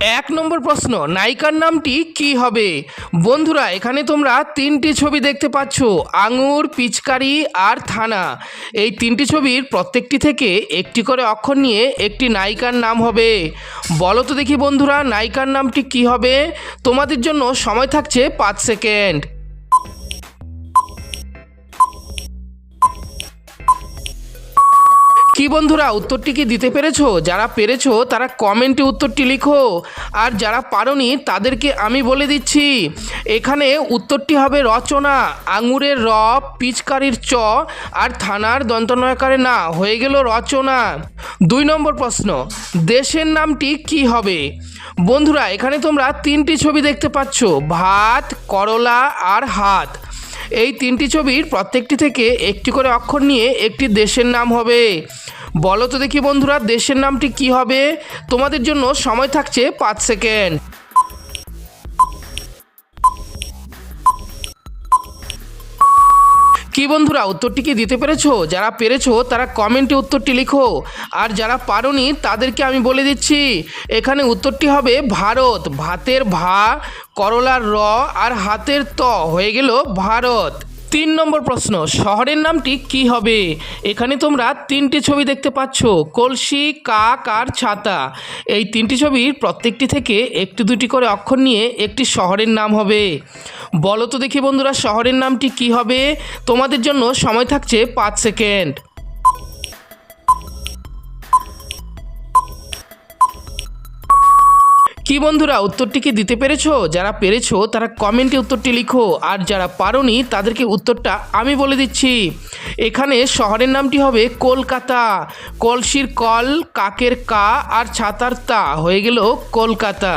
এক নম্বর প্রশ্ন, নায়িকার নামটি কি হবে? বন্ধুরা, এখানে তোমরা তিনটি ছবি দেখতে পাচ্ছ, আঙুর, পিচকারি আর থানা। এই তিনটি ছবির প্রত্যেকটি থেকে একটি করে অক্ষর নিয়ে একটি নায়িকার নাম হবে। বলো তো দেখি বন্ধুরা, নায়িকার নামটি কি হবে? তোমাদের জন্য সময় থাকছে পাঁচ সেকেন্ড। কি বন্ধুরা, উত্তরটি কি দিতে পেরেছ? যারা পেরেছ, তারা কমেন্টে উত্তরটি লিখো। আর যারা পারোনি, তাদেরকে আমি বলে দিচ্ছি, এখানে উত্তরটি হবে রচনা, আঙুরের র, পিচকারির চ, আর থানার দন্তনয়কারে না, হয়ে গেল রচনা। দুই নম্বর প্রশ্ন, দেশের নামটি কি হবে? বন্ধুরা, এখানে তোমরা তিনটি ছবি দেখতে পাচ্ছ, ভাত, করলা আর হাত। এই তিনটি ছবির প্রত্যেকটি থেকে একটি করে অক্ষর নিয়ে একটি দেশের নাম হবে। বলো তো দেখি বন্ধুরা, দেশের নামটি কি হবে? তোমাদের জন্য সময় থাকছে পাঁচ সেকেন্ড। কি বন্ধুরা, উত্তরটি কি দিতে পেরেছ? যারা পেরেছ, তারা কমেন্টে উত্তরটি লিখো। আর যারা পারোনি, তাদেরকে আমি বলে দিচ্ছি, এখানে উত্তরটি হবে ভারত। ভাতের ভা, করলার র, আর হাতের ত হয়ে গেল ভারত। তিন নম্বর প্রশ্ন, শহরের নামটি কি হবে? এখানে তোমরা তিনটি ছবি দেখতে পাচ্ছ, কলসি, কাক আর ছাতা। এই তিনটি ছবির প্রত্যেকটি থেকে একটি দুটি করে অক্ষর নিয়ে একটি শহরের নাম হবে। বলো তো দেখি বন্ধুরা, শহরের নামটি কি হবে? তোমাদের জন্য সময় থাকছে পাঁচ সেকেন্ড। কি বন্ধুরা, উত্তরটি কি দিতে পেরেছ? যারা পেরেছ, তারা কমেন্টে উত্তরটি লিখো। আর যারা পারোনি, তাদেরকে উত্তরটা আমি বলে দিচ্ছি। এখানে শহরের নামটি হবে কলকাতা। কলসির কল, কাকের কা আর ছাতার তা। হয়ে গেল কলকাতা।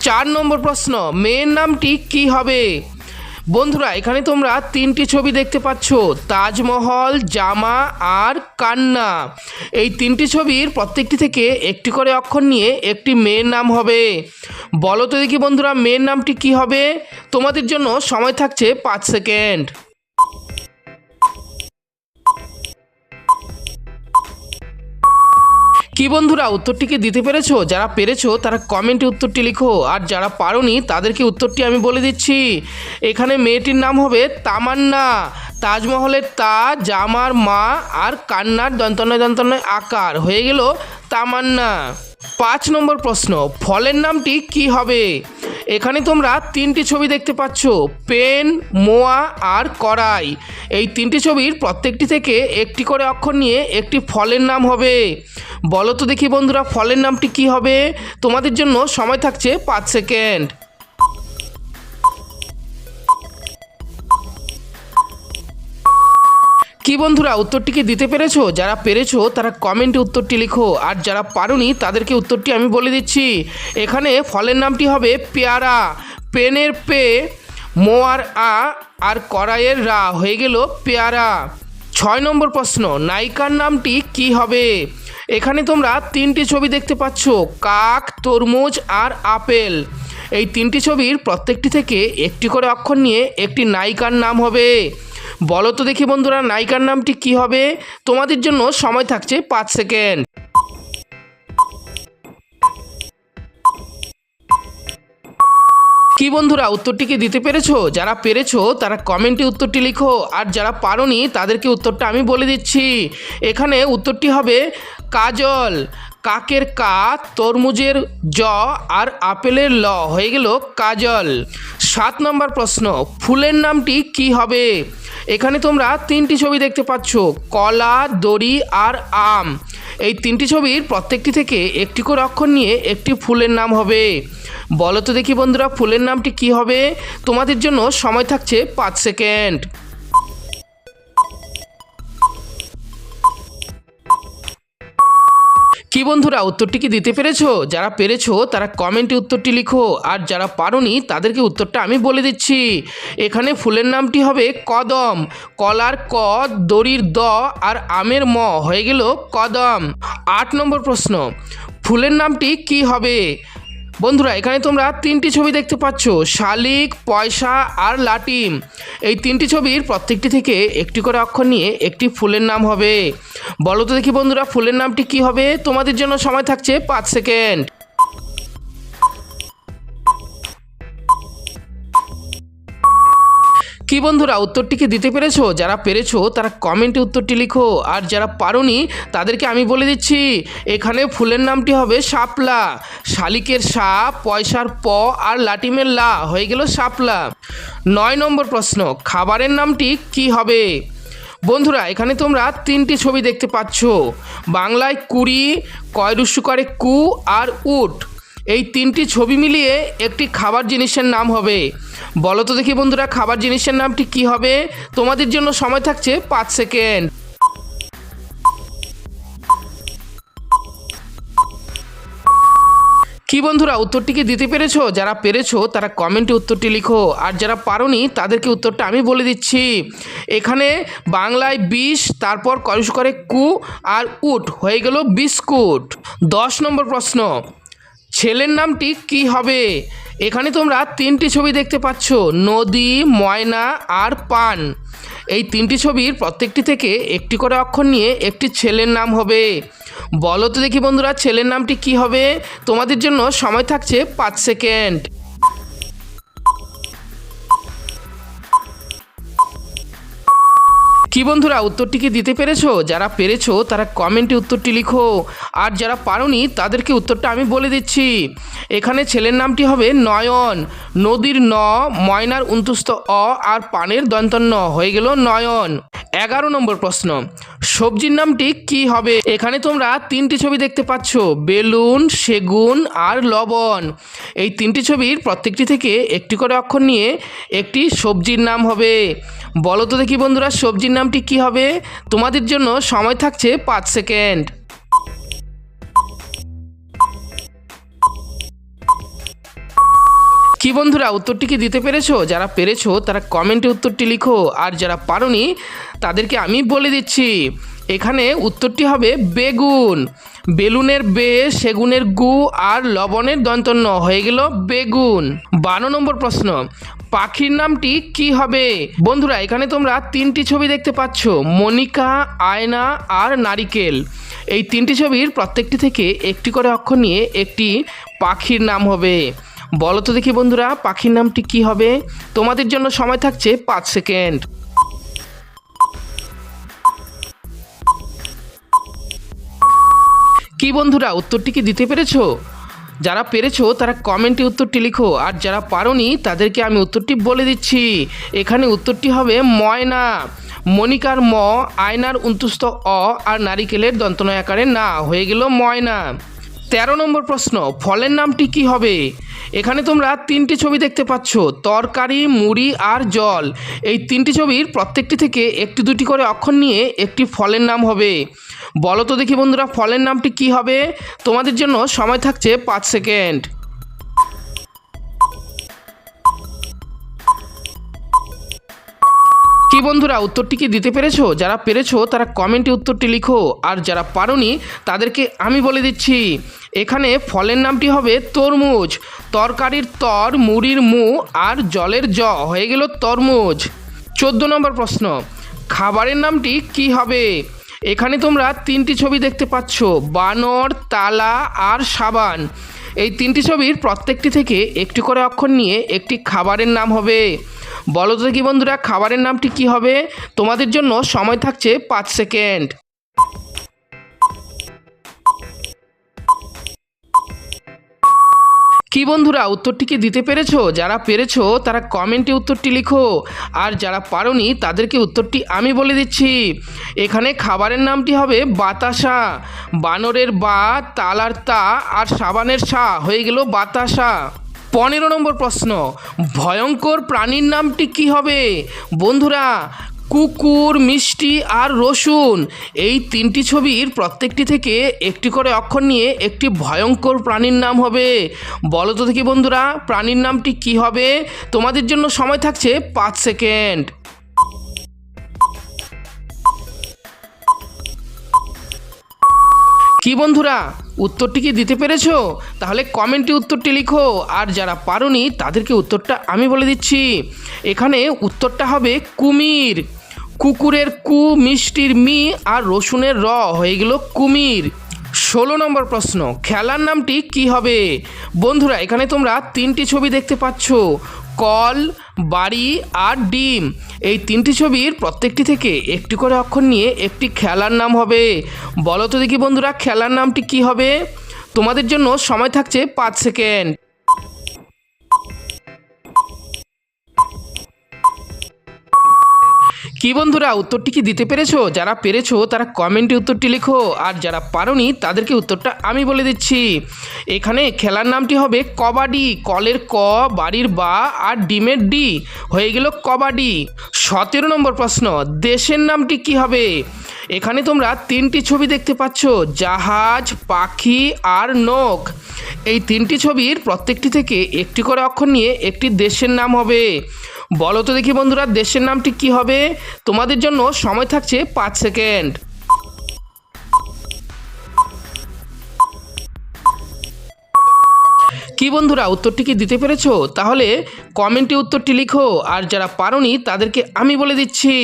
চার নম্বর প্রশ্ন, মেয়ের নামটি কি হবে? বন্ধুরা, এখানে তোমরা তিনটি ছবি দেখতে পাচ্ছ। তাজমহল, জামা আর কান্না। এই তিনটি ছবির প্রত্যেকটি থেকে একটি করে অক্ষর নিয়ে একটি মেয়ের নাম হবে। বলো তো দেখি বন্ধুরা, মেয়ের নামটি কি হবে? তোমাদের জন্য সময় থাকছে পাঁচ সেকেন্ড। কি বন্ধুরা উত্তরটিকে দিতে পেরেছ? যারা পেরেছ, তারা কমেন্টে উত্তরটি লিখো। আর যারা পারোনি, তাদেরকে উত্তরটি আমি বলে দিচ্ছি। এখানে মেয়েটির নাম হবে তামান্না। তাজমহলের তা, জামার মা আর কান্নার দন্তনয় দন্তনয় আকার। হয়ে গেল তামান্না। পাঁচ নম্বর প্রশ্ন, ফলের নামটি কি হবে? এখানে তোমরা তিনটি ছবি দেখতে পাচ্ছ, পেন, মোয়া আর কড়াই। এই তিনটি ছবির প্রত্যেকটি থেকে একটি করে অক্ষর নিয়ে একটি ফলের নাম হবে। বলো তো দেখি বন্ধুরা, ফলের নামটি কি হবে? তোমাদের জন্য সময় থাকছে পাঁচ সেকেন্ড। কি বন্ধুরা উত্তরটিকে দিতে পেরেছ? যারা পেরেছ, তারা কমেন্টে উত্তরটি লিখো। আর যারা পারোনি, তাদেরকে উত্তরটি আমি বলে দিচ্ছি। এখানে ফলের নামটি হবে পেয়ারা। পেনের পে, মোয়ার আ, আর কড়াইয়ের রা। হয়ে গেল পেয়ারা। ছয় নম্বর প্রশ্ন, নায়িকার নামটি কি হবে? এখানে তোমরা তিনটি ছবি দেখতে পাচ্ছ, কাক, তরমুজ আর আপেল। এই তিনটি ছবির প্রত্যেকটি থেকে একটি করে অক্ষর নিয়ে একটি নায়িকার নাম হবে। বলো তো দেখি বন্ধুরা, নায়িকার নামটি কি হবে? তোমাদের জন্য সময় থাকছে পাঁচ সেকেন্ড। কি বন্ধুরা, উত্তরটি কি দিতে পেরেছ? যারা পেরেছ, তারা কমেন্টে উত্তরটি লিখো। আর যারা পারোনি, তাদেরকে উত্তরটা আমি বলে দিচ্ছি। এখানে উত্তরটি হবে, কাজল। কাকের কা, তরমুজের জ আর আপেলের ল। হয়ে গেল কাজল। সাত নম্বর প্রশ্ন, ফুলের নামটি কি হবে? এখানে তোমরা তিনটি ছবি দেখতে পাচ্ছ, কলা, দড়ি আর আম। এই তিনটি ছবির প্রত্যেকটি থেকে একটি করে অক্ষর নিয়ে একটি ফুলের নাম হবে। বলো তো দেখি বন্ধুরা, ফুলের নামটি কি হবে? তোমাদের জন্য সময় থাকছে পাঁচ সেকেন্ড। কি বন্ধুরা, উত্তরটি কি দিতে পেরেছ? যারা পেরেছ, তারা কমেন্টে উত্তরটি লিখো। আর যারা পারোনি, তাদেরকে উত্তরটা আমি বলে দিচ্ছি। এখানে ফুলের নামটি হবে কদম। কলার ক, দড়ির দ আর আমের ম হয়ে গেল কদম। আট নম্বর প্রশ্ন, ফুলের নামটি কি হবে? বন্ধুরা, এখানে তোমরা তিনটি ছবি দেখতে পাচ্ছ, শালিক, পয়সা আর লাটিম এই তিনটি ছবির প্রত্যেকটি থেকে একটি করে অক্ষর নিয়ে একটি ফুলের নাম হবে। বলো তো দেখি বন্ধুরা, ফুলের নামটি কি হবে? তোমাদের জন্য সময় থাকছে পাঁচ সেকেন্ড। কি বন্ধুরা, উত্তরটি কি দিতে পেরেছ? যারা পেরেছ, তারা কমেন্টে উত্তরটি লিখো। আর যারা পারোনি, তাদেরকে আমি বলে দিচ্ছি, এখানে ফুলের নামটি হবে শাপলা। শালিকের সাপ, পয়সার প আর লাটিমের লা। হয়ে গেল শাপলা। নয় নম্বর প্রশ্ন, খাবারের নামটি কি হবে? বন্ধুরা, এখানে তোমরা তিনটি ছবি দেখতে পাচ্ছ। বাংলায় কুড়ি কয়রুস্যু করে কু আর উট। এই তিনটি ছবি মিলিয়ে একটি খাবার জিনিসের নাম হবে। বলো তো দেখি বন্ধুরা, খাবার জিনিসের নামটি কি হবে? তোমাদের জন্য সময় থাকছে পাঁচ সেকেন্ড। কি বন্ধুরা, উত্তরটি কি দিতে পেরেছ? যারা পেরেছ, তারা কমেন্টে উত্তরটি লিখো। আর যারা পারোনি, তাদেরকে উত্তরটা আমি বলে দিচ্ছি। এখানে বাংলায় বিষ, তারপর করে কু আর উট, হয়ে গেল বিস্কুট। দশ নম্বর প্রশ্ন। ছেলের নামটি কি হবে? এখানে তোমরা তিনটি ছবি দেখতে পাচ্ছ, নদী, ময়না আর পান। এই তিনটি ছবির প্রত্যেকটি থেকে একটি করে অক্ষর নিয়ে একটি ছেলের নাম হবে। বলো তো দেখি বন্ধুরা, ছেলের নামটি কি হবে? তোমাদের জন্য সময় থাকছে পাঁচ সেকেন্ড। কি বন্ধুরা, উত্তরটি কি দিতে পেরেছ? যারা পেরেছ, তারা কমেন্টে উত্তরটি লিখো। আর যারা পারোনি, তাদেরকে উত্তরটা আমি বলে দিচ্ছি। এখানে ছেলের নামটি হবে নয়ন। নদীর ন, ময়নার উন্তুস্ত অ, আর পানের দন্তন্য। হয়ে গেল নয়ন। এগারো নম্বর প্রশ্ন। সবজির নামটি কি হবে? এখানে তোমরা তিনটি ছবি দেখতে পাচ্ছ। বেলুন, সেগুন আর লবণ। এই তিনটি ছবির প্রত্যেকটি থেকে একটি করে অক্ষর নিয়ে একটি সবজির নাম হবে। বলো তো দেখি বন্ধুরা, সবজির নামটি কি হবে? তোমাদের জন্য সময় থাকছে পাঁচ সেকেন্ড। কি বন্ধুরা, উত্তরটি কি দিতে পেরেছ? যারা পেরেছ, তারা কমেন্টে উত্তরটি লিখো। আর যারা পারোনি, তাদেরকে আমি বলে দিচ্ছি। এখানে উত্তরটি হবে বেগুন। বেলুনের বে, সেগুনের গু আর লবণের দন্তন্য। হয়ে গেল বেগুন। বারো নম্বর প্রশ্ন, পাখির নামটি কি হবে? বন্ধুরা, এখানে তোমরা তিনটি ছবি দেখতে পাচ্ছ, মনিকা, আয়না আর নারিকেল। এই তিনটি ছবির প্রত্যেকটি থেকে একটি করে অক্ষর নিয়ে একটি পাখির নাম হবে। বলো তো দেখি বন্ধুরা, পাখির নামটি কি হবে? তোমাদের জন্য সময় থাকছে পাঁচ সেকেন্ড। কি বন্ধুরা, উত্তরটি কি দিতে পেরেছ? যারা পেরেছ, তারা কমেন্টে উত্তরটি লিখো। আর যারা পারোনি, তাদেরকে আমি উত্তরটি বলে দিচ্ছি। এখানে উত্তরটি হবে ময়না। মনিকার ম, আয়নার উন্তুস্ত অ, আর নারিকেলের দন্তনয় আকারে না। হয়ে গেল ময়না। তেরো নম্বর প্রশ্ন, ফলের নামটি কি হবে? এখানে তোমরা তিনটি ছবি দেখতে পাচ্ছ, তরকারি, মুড়ি আর জল। এই তিনটি ছবির প্রত্যেকটি থেকে একটি দুটি করে অক্ষর নিয়ে একটি ফলের নাম হবে। বলো তো দেখি বন্ধুরা, ফলের নামটি কি হবে? তোমাদের জন্য সময় থাকছে পাঁচ সেকেন্ড। কি বন্ধুরা, উত্তরটি কি দিতে পেরেছ? যারা পেরেছ, তারা কমেন্টে উত্তরটি লিখো। আর যারা পারোনি, তাদেরকে আমি বলে দিচ্ছি, এখানে ফলের নামটি হবে তরমুজ। তরকারির তর, মুড়ির মু আর জলের জ। হয়ে গেল তরমুজ। চোদ্দ নম্বর প্রশ্ন, খাবারের নামটি কি হবে? এখানে তোমরা তিনটি ছবি দেখতে পাচ্ছ, বানর, তালা আর সাবান। এই তিনটি ছবির প্রত্যেকটি থেকে একটি করে অক্ষর নিয়ে একটি খাবারের নাম হবে। বলো তো দেখি বন্ধুরা, খাবারের নামটি কি হবে? তোমাদের জন্য সময় থাকছে পাঁচ সেকেন্ড। কি বন্ধুরা উত্তরটিকে দিতে পেরেছ? যারা পেরেছ, তারা কমেন্টে উত্তরটি লিখো। আর যারা পারোনি, তাদেরকে উত্তরটি আমি বলে দিচ্ছি। এখানে খাবারের নামটি হবে বাতাসা। বানরের বা, তালার তা আর সাবানের সা। হয়ে গেল বাতাসা। পনেরো নম্বর প্রশ্ন, ভয়ঙ্কর প্রাণীর নামটি কি হবে? বন্ধুরা কুকুর, মিষ্টি আর রসুন। এই তিনটি ছবির প্রত্যেকটি থেকে একটি করে অক্ষর নিয়ে একটি ভয়ঙ্কর প্রাণীর নাম হবে। বলো তো দেখি বন্ধুরা, প্রাণীর নামটি কি হবে? তোমাদের জন্য সময় থাকছে পাঁচ সেকেন্ড। কি বন্ধুরা, উত্তরটি কি দিতে পেরেছ? তাহলে কমেন্টে উত্তরটি লিখো। আর যারা পারোনি, তাদেরকে উত্তরটা আমি বলে দিচ্ছি। এখানে উত্তরটা হবে কুমির। কুকুরের কু, মিষ্টির মি আর রসুনের র হয়ে গেল কুমির। ষোলো নম্বর প্রশ্ন, খেলার নামটি কি হবে? বন্ধুরা, এখানে তোমরা তিনটি ছবি দেখতে পাচ্ছ, কল, বাড়ি আর ডিম। এই তিনটি ছবির প্রত্যেকটি থেকে একটি করে অক্ষর নিয়ে একটি খেলার নাম হবে। বলো তো দেখি বন্ধুরা, খেলার নামটি কি হবে? তোমাদের জন্য সময় থাকছে পাঁচ সেকেন্ড। কি বন্ধুরা, উত্তরটি কি দিতে পেরেছ? যারা পেরেছ, তারা কমেন্টে উত্তরটি লেখো। আর যারা পারোনি, তাদেরকে উত্তরটা আমি বলে দিচ্ছি। এখানে খেলার নামটি হবে কবাডি। কলের ক, বাড়ির বা আর ডিমের ডি। হয়ে গেল কবাডি। সতেরো নম্বর প্রশ্ন, দেশের নামটি কি হবে? এখানে তোমরা তিনটি ছবি দেখতে পাচ্ছ, জাহাজ, পাখি আর নখ। এই তিনটি ছবির প্রত্যেকটি থেকে একটি করে অক্ষর নিয়ে একটি দেশের নাম হবে। বলো তো দেখি বন্ধুরা, দেশের নামটি কি হবে? তোমাদের জন্য সময় থাকছে পাঁচ সেকেন্ড। কি বন্ধুরা, উত্তরটি কি দিতে পেরেছ? তাহলে কমেন্টে উত্তরটি লিখো, আর যারা পারোনি, তাদেরকে আমি বলে দিচ্ছি।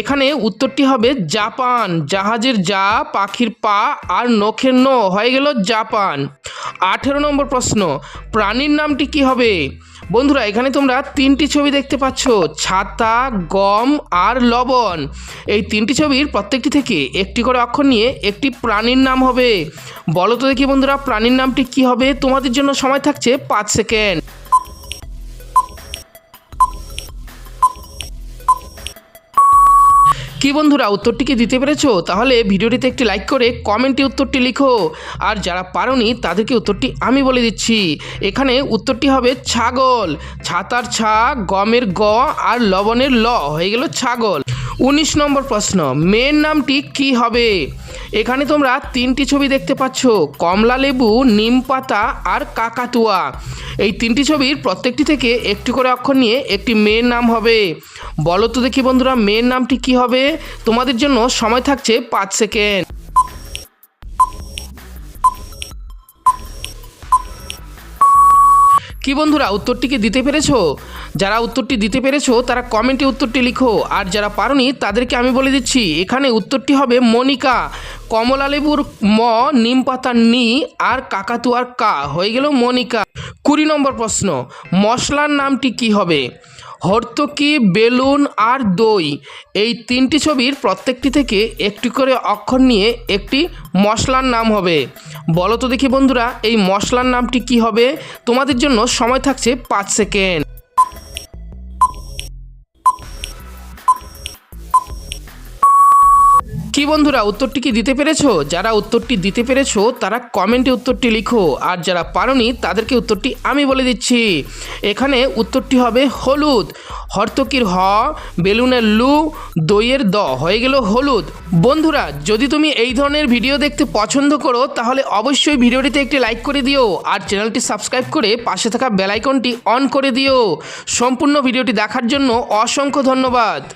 এখানে উত্তরটি হবে জাপান, জাহাজের যা, পাখির পা, আর নখের ন, হয়ে গেল জাপান। আঠেরো নম্বর প্রশ্ন, প্রাণীর নামটি কি হবে? বন্ধুরা, এখানে তোমরা তিনটি ছবি দেখতে পাচ্ছ, ছাতা, গম আর লবণ। এই তিনটি ছবির প্রত্যেকটি থেকে একটি করে অক্ষর নিয়ে একটি প্রাণীর নাম হবে। বলো তো দেখি বন্ধুরা, প্রাণীর নামটি কি হবে? তোমাদের জন্য সময় থাকছে পাঁচ সেকেন্ড। কি বন্ধুরা উত্তরটিকে দিতে পেরেছ? তাহলে ভিডিওটিতে একটি লাইক করে কমেন্টে উত্তরটি লিখো। আর যারা পারোনি, তাদেরকে উত্তরটি আমি বলে দিচ্ছি। এখানে উত্তরটি হবে ছাগল। ছাতার ছা, গমের গ আর লবণের ল। হয়ে গেল ছাগল। উনিশ নম্বর প্রশ্ন, মেয়ের নামটি কি হবে? এখানে তোমরা তিনটি ছবি দেখতে পাচ্ছ, কমলা লেবু, নিম পাতা আর কাকাতুয়া। এই তিনটি ছবির প্রত্যেকটি থেকে একটি করে অক্ষর নিয়ে একটি মেয়ের নাম হবে। বলো তো দেখি বন্ধুরা, মেয়ের নামটি কি হবে? তোমাদের জন্য সময় থাকছে পাঁচ সেকেন্ড। কি বন্ধুরা, উত্তরটি কি দিতে পেরেছ? যারা উত্তরটি দিতে পেরেছ, তারা কমেন্টে উত্তরটি লিখো। আর যারা পারোনি, তাদেরকে আমি বলে দিচ্ছি, এখানে উত্তরটি হবে মনিকা। কমলা লেবুর ম নিম পাতার নি আর কাকাতুয়ার কা। হয়ে গেল মনিকা। কুড়ি নম্বর প্রশ্ন, মশলার নামটি কি হবে? হর্তকি, বেলুন আর দই। এই তিনটি ছবির প্রত্যেকটি থেকে একটি করে অক্ষর নিয়ে একটি মশলার নাম হবে। বলো তো দেখি বন্ধুরা, এই মশলার নামটি কি হবে? তোমাদের জন্য সময় থাকছে পাঁচ সেকেন্ড। কি বন্ধুরা, উত্তরটি কি দিতে পেরেছ? যারা উত্তরটি দিতে পেরেছ, তারা কমেন্টে উত্তরটি লিখো। আর যারা পারোনি, তাদেরকে উত্তরটি আমি বলে দিচ্ছি। এখানে উত্তরটি হবে হলুদ। হর্তকির হ, বেলুনের লু, দইয়ের দ। হয়ে গেল হলুদ। বন্ধুরা, যদি তুমি এই ধরনের ভিডিও দেখতে পছন্দ করো, তাহলে অবশ্যই ভিডিওটিতে একটি লাইক করে দিও। আর চ্যানেলটি সাবস্ক্রাইব করে পাশে থাকা বেলাইকনটি অন করে দিও। সম্পূর্ণ ভিডিওটি দেখার জন্য অসংখ্য ধন্যবাদ।